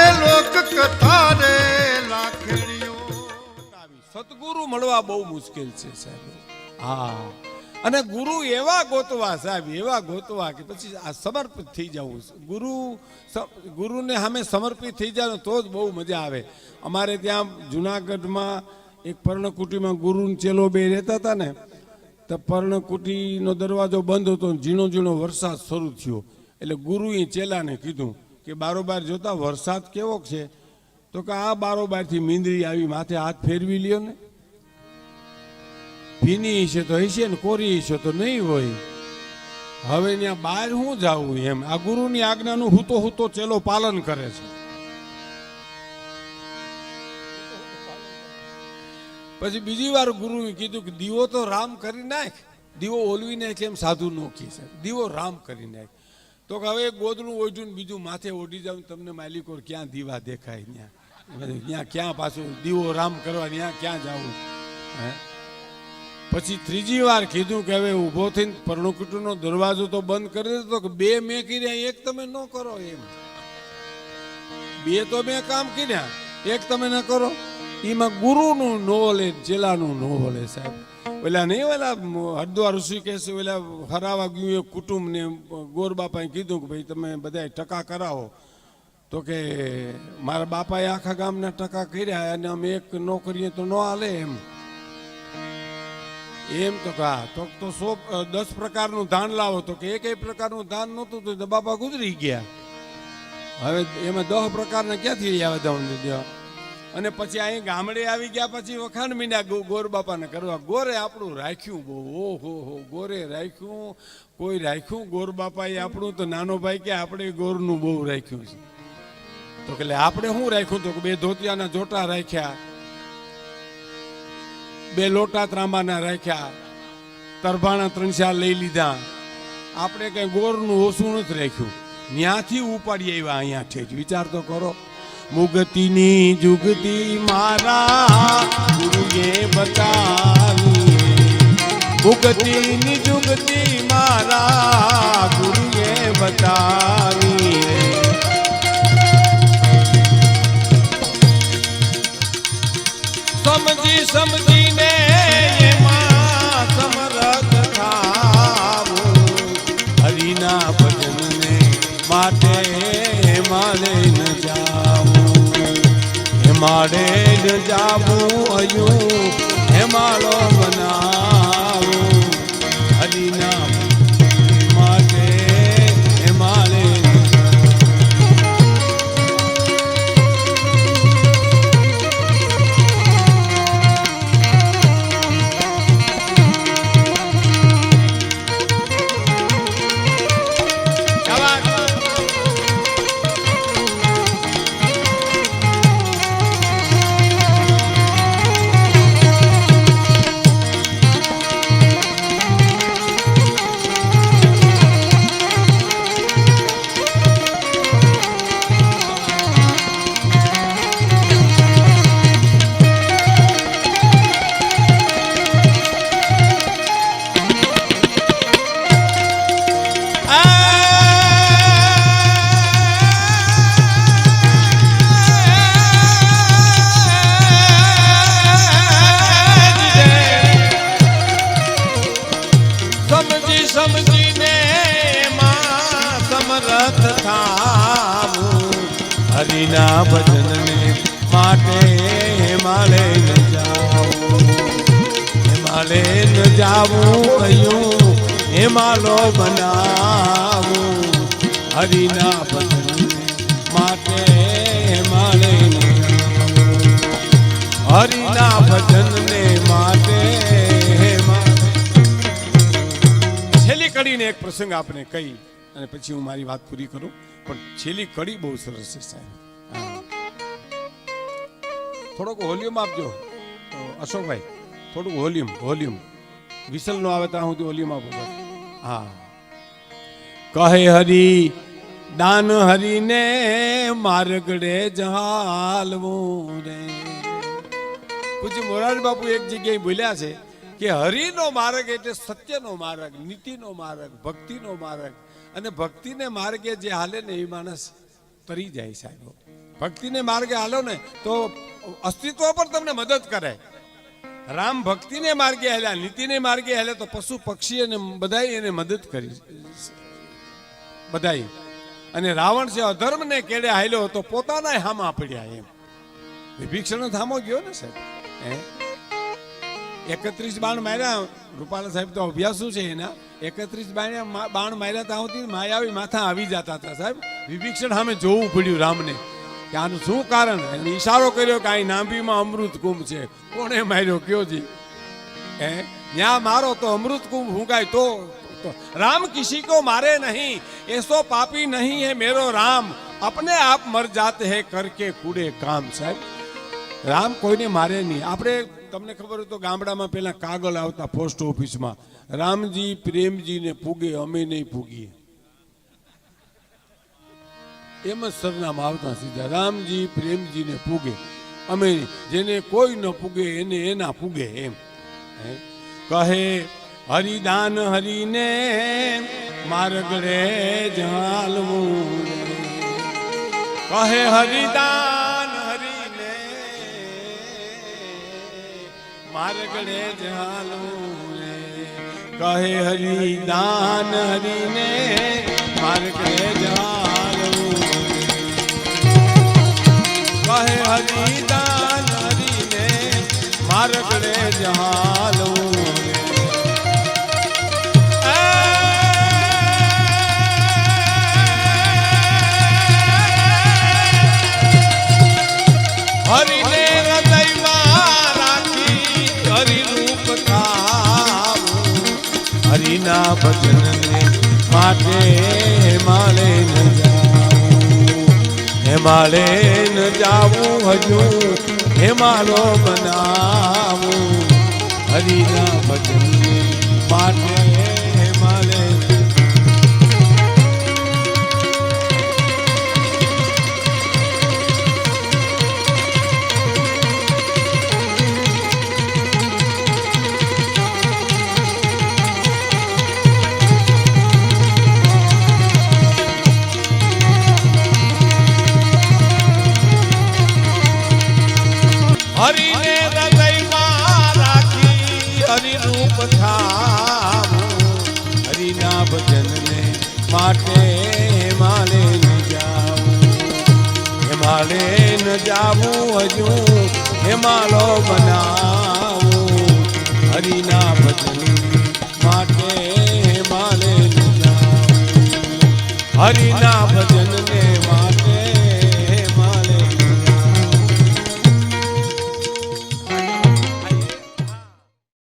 એ લોક કથા રે લાખણીઓ સતગુરુ મળવા બહુ મુશ્કેલ છે સાહેબ. હા. અને ગુરુ એવા ગોતવા સાહેબ, એવા ગોતવા કે પછી આ સમર્પિત થઈ જવું ગુરુ ગુરુને સામે સમર્પિત થઈ જાવ તો જ બહુ મજા આવે. અમારે ત્યાં જુનાગઢમાં એક પર્ણકુટીમાં ગુરુ ચેલો બે રહેતા હતા ને, તો પર્ણકુટીનો દરવાજો બંધ હતો ઝીણો ઝીણો વરસાદ શરૂ થયો. એટલે ગુરુએ ચેલાને કીધું કે બારોબાર જોતા વરસાદ કેવો છે? તો કે આ બારોબારથી મીંદરી આવી, માથે હાથ ફેરવી લ્યો ને. ભીની છે તો હશે ને, કોરી છે તો નહીં હોય. હવે ત્યાં બહાર હું જાવું એમ? આ ગુરુની આજ્ઞાનું હુતો હુતો ચેલો પાલન કરે છે. પછી બીજી વાર ગુરુએ કીધું કે દીવો તો રામ કરી નાખ. દીવો ઓલવી નાખ એમ સાધુ નો કહે છે. દીવો રામ કરી નાખ. તો હવે ગોદડું ઓઢ્યું બીજું માથે ઓઢી જાવ તમને માલિકોર ક્યાં દીવા દેખાય ત્યાં ત્યાં ક્યાં પાછું દીવો રામ કરવા ત્યાં ક્યાં જવું? હે? પછી ત્રીજી વાર કીધું કે હવે ઊભો થઈને પરણુકુટુનો દરવાજો તો બંધ કરી દીધો કે બે મેં કર્યા એક તમે ન કરો એમ. બે તો મેં કામ કર્યા, એક તમે ન કરો. એમાં ગુરુનું નો જિલ્લાનું ચેલાનું નો લે સાહેબ. ઓલા નહીં ઓલા હરદ્વાર ઋષિકેશ ઓલા હરાવા ગયું એ કુટુંબને ગોર બાપાએ કીધું કે ભાઈ તમે બધા ટકા કરાવો. તો કે મારા બાપાએ આખા ગામના ટકા કર્યા અને અમે એક ન કરીએ તો ન હાલે એમ. એમ તો કા તો તો સો દસ પ્રકારનું ધાન લાવો. તો કે એક પ્રકારનું ધાન નહોતું, તો બાપા ગુજરી ગયા. હવે એમાં દસ પ્રકારના ક્યાંથી આવે તમને અને પછી અહીં ગામડે આવી ગયા પછી વખાણ મીંડ્યા ગોર બાપાને કરવા, ગોરે આપણું રાખ્યું બહુ. ઓહો, હો, ગોરે રાખ્યું, કોઈ રાખ્યું? ગોર બાપાએ આપણું તો નાનો ભાઈ કે આપણે ગોરનું બહુ રાખ્યું છે. તો કે આપણે શું રાખ્યું? તો બે ધોતિયાના જોટા રાખ્યા, બે લોટા ત્રાંબાના રાખ્યા, તરભાણા ત્રણ લઈ લીધા. આપણે કઈ ગોરનું ઓછું નથી રાખ્યું. ત્યાંથી ઉપાડી આવ્યા અહીંયા ઠેઠ. વિચાર તો કરો. મુગતીની જુગતી મારા ગુરુએ બતાવી. મુગતીની જુગતી મારા ગુરુએ બતાવી. સમજી સમજી મારે જ જાવું અયું હે મારો માલે ન જાવું કયું? હેમાલો બનાવું. હરિના ભજન માટે હેમાલે હરિના ભજન ભજનને માટે છેલ્લી કડીને એક પ્રસંગ આપને કહી અને પછી હું મારી વાત પૂરી કરું. પણ છેલ્લી કડી બહુ સરસ છે સાહેબ. થોડોક વોલ્યુમ આપજો. અશોકભાઈ. થોડુંક વોલ્યુમ વોલ્યુમ. વિસલ નો આવે ત્યાં સુધી વોલ્યુમ આપો હા. કહે હરી, દાન હરીને માર્ગડે જહાલવું રે. પૂછી મોરારી બાપુ એક જગ્યાએ બોલ્યા છે કે હરિનો માર્ગ એટલે સત્યનો માર્ગ, નીતિનો માર્ગ, ભક્તિનો માર્ગ. અને ભક્તિને માર્ગે જે હાલે ને એ માણસ તરી જાય સાહેબ. ભક્તિને માર્ગે હાલો ને તો અસ્તિત્વ પર તમને મદદ કરે. રામ ભક્તિને માર્ગે હાલ્યા નીતિને માર્ગે હાલ્યા તો પશુ પક્ષી અને બધા એને મદદ કરી બધા અને રાવણ છે અધર્મને કેડે હાલ્યો તો પોતાના હામા પડ્યા એમ. વિભીક્ષણ થામો ગયો ને સાહેબ? એકત્રીસ બાણ માર્યા, રૂપાલા સાહેબ તો અભ્યાસુ છે એના. એકત્રીસ બાણ બાણ માર્યા ત્યાં સુધી માયાવી માથા આવી જતા હતા સાહેબ. વિભીક્ષણ સામે જોવું પડ્યું રામને. કે આનું શું કારણ? એને ઈશારો કર્યો કે અહીં નાંભીમાં અમૃત કુંભ છે. કોણે માર્યો? કયો જી? હે? ત્યાં મારો તો અમૃત કુંભ હુંકાય તો રામ કિસી કો મારે નહીં. એસો પાપી નહીં હે મેરો રામ. અપને આપ મર જાતે હે કરકે કુડે કામ, સાહેબ. રામ કોઈને મારે નહીં. આપણે તમને ખબર હોય તો ગામડામાં પહેલા કાગળ આવતા પોસ્ટ ઓફિસમાં. રામજી પ્રેમજીને પૂગે, અમે નહીં પૂગીએ. એમ જ સરનામા આવતા સીધા, રામજી પ્રેમજીને પૂગે, અમે જેને કોઈ ન પૂગે એને એના પૂગે એમ. કહે, હરિદાન હરિને માર્ગડે જાલવું. કહે, હરિદાન હરીને માર્ગડે જાલવું કહે, હરિદાન હરિને માર્ગડે જાલવું. કહે હરિદાન હરિને માર્ગડે જાલવું હરિને હૃદયમાં માટે માલે ન જાવું હિમાલય ન જાવું હજુ હિમાલો બનાવું. હરિના ભજન માટે હરિરૂપ હરિના ભજનને માટે માલે ન જાવું. હિમાલે ન જાવું હજુ હિમાલો બનાવું હરિના ભજન માટે માલે ન જાવું. હરિના ભજનને માટે